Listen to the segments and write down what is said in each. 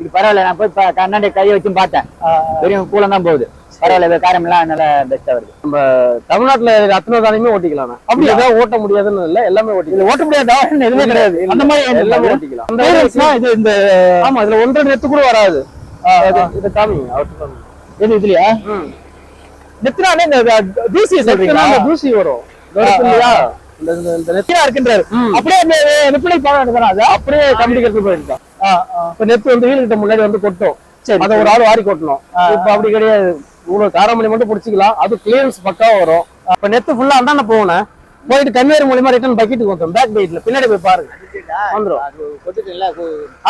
இது பரவாயில்ல நான் போய் கண்ணாடி கையை வச்சு பார்த்தேன். வெறும் கூலம் தான் போகுது. பரவாயில்ல காரம் எல்லாம் நல்லா பெஸ்டா வருது. தமிழ்நாட்டுல அத்தனை தானியமே ஓட்டிக்கலாம் அப்படி ஏதாவது ஓட்ட முடியாதுன்னு இல்ல எல்லாமே ஓட்டிக்கலாம். ஓட்ட முடியாத? எதுவுமே கிடையாது. அந்த மாதிரி எல்லாமே ஓட்டிக்கலாம். இது இந்த ஆமா இதுல ஒன்றரை நெத்து கூட வராது. இது- காமிங்க அவர்கிட்ட. இது இதுலயா. நெத்தினாலே இந்த நெத்துனா சொல்றீங்களா? தூசி வரும். இல்லையா இந்த இந்த- இந்த நெத்து நெத்தியா இருக்குன்றாரு. அப்படியே அந்த நெப்பிலை பழம் எடுக்கிறான். அது அப்படியே கம்பெனிக்கு எடுத்து போயிருக்கான். இப்ப நெத்து வந்து வீல் கிட்ட முன்னாடி வந்து கொட்டும். சரி, அதை ஒரு ஆள் வாரி கொட்டணும். இப்ப அப்படி கிடையாது. இவ்வளவு காரமணி மட்டும் பிடிச்சிக்கலாம். அது கிளியரன்ஸ் பக்காவா வரும். இப்ப நெத்து ஃபுல்லா அந்தாண்ட போகணும். போயிட்டு கன்வேர் மூலியமா ரிட்டர்ன் பக்கெட்டுக்கு வந்தோம் பேக் பைட்ல பின்னாடி போய் பாருங்க. வந்துரும்.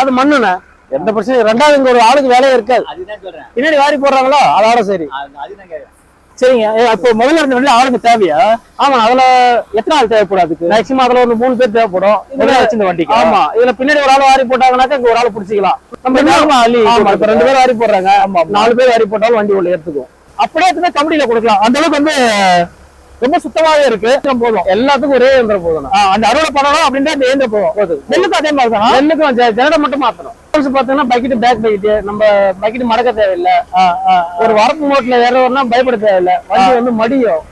அது மண்ணுண்ணே. எந்த பிரச்சனையும் ரெண்டாவது இங்க ஒரு ஆளுக்கு வேலையே இருக்காது. பின்னாடி வாரி போடுறாங்களோ? அதோட சரி. சரிங்க. அப்போ முதல்ல இருந்த வண்டியில ஆளுங்க தேவையா? ஆமா அதுல எத்தனை ஆள் தேவைப்படும் அதுக்கு? மேக்சிமம் அதுல ஒரு மூணு பேர் தேவைப்படும். வச்சிருந்த வண்டிக்கு. ஆமா இதுல பின்னாடி ஒரு ஆள் வாரி போட்டாங்கன்னாக்கா இங்க ஒரு ஆள் பிடிச்சிக்கலாம். நம்ம அள்ளி ஆமா இப்ப. ரெண்டு பேர் வாரி போடுறாங்க. ஆமா. நாலு பேர் வாரி போட்டாலும் வண்டி உள்ள எடுத்துக்கும் அப்படியே கம்பெனில கொடுக்கலாம். அந்த அளவுக்கு வந்து ரொம்ப சுத்தமாவே இருக்கு. போதும். எல்லாத்துக்கும் ஒரே இயந்திரம் போதும் அந்த அறுவடை பண்ணணும் அப்படின்ட்டு அந்த ஏந்திர போதும். போதும். நெல்லுக்கு அதே மாதிரி தானா? நெல்லுக்கும் ஜெனரேட்டர் மட்டும் மாத்தணும். பாத்தீங்கன்னா பக்கெட் பேக் பக்கெட் நம்ம பக்கெட் மடக்க தேவையில்ல. ஒரு வரப்பு மோட்ல ஏறவர்னா பயப்பட தேவையில்ல. வண்டி வந்து மடியும்.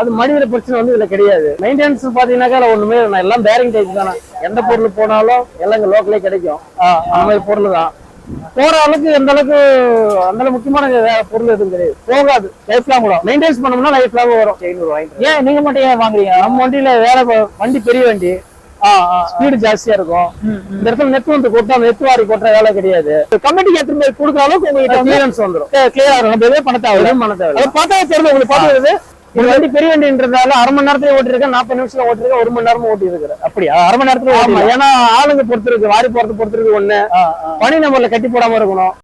அது மடியில பிரச்சனை வந்து இதுல கிடையாது. மெயின்டெனன்ஸ் பாத்தீங்கன்னாக்கா ஒண்ணுமே. எல்லாம் பேரிங் டைப் தானே எந்த பொருள் போனாலும் எல்லாம் இங்க லோக்கலே கிடைக்கும். அந்த மாதிரி பொருள் தான். போற அளவுக்கு எந்த அளவுக்கு அந்த அளவுக்கு முக்கியமான பொருள் எதுவும் கிடையாது. போகாது. லைஃப் லாங் கூட. மெயின்டைன்ஸ் பண்ணோம்னா லைஃப் லாங் வரும். ஏன் நீங்க மட்டும் ஏன் வாங்குறீங்க? நம்ம வண்டியில வேற ப- வண்டி பெரிய வண்டி. ஸ்பீடு ஜாஸ்தியா இருக்கும். இந்த இடத்துல நெத்து வந்து கொட்டா நெத்து வாரி கொட்டுற வேலை கிடையாது. கம்பெனிக்கு எடுத்துட்டு போய் கொடுக்குற அளவுக்கு வந்து கிளியரன்ஸ் வந்துடும் கிளியரா இருக்கும் எதுவும் பண்ண எதுவும் பண்ண அதை பார்த்தா தெரியுது. உங்களுக்கு பார்த்தது இந்த வண்டி பெரிய வண்டின்றதால அரை மணி நேரத்துல ஓட்டிருக்கேன் நாற்பது நிமிஷத்துல ஓட்டிருக்கேன் ஒரு மணி நேரமா ஓட்டி இருக்கிறேன் அப்படியா? அரை மணி நேரத்துல ஆமா. ஏன்னா ஆளுங்க பொறுத்து இருக்கு வாரி போறது பொறுத்து இருக்கு ஒண்ணு. பனி நம்பர்ல கட்டி போடாம இருக்கணும்.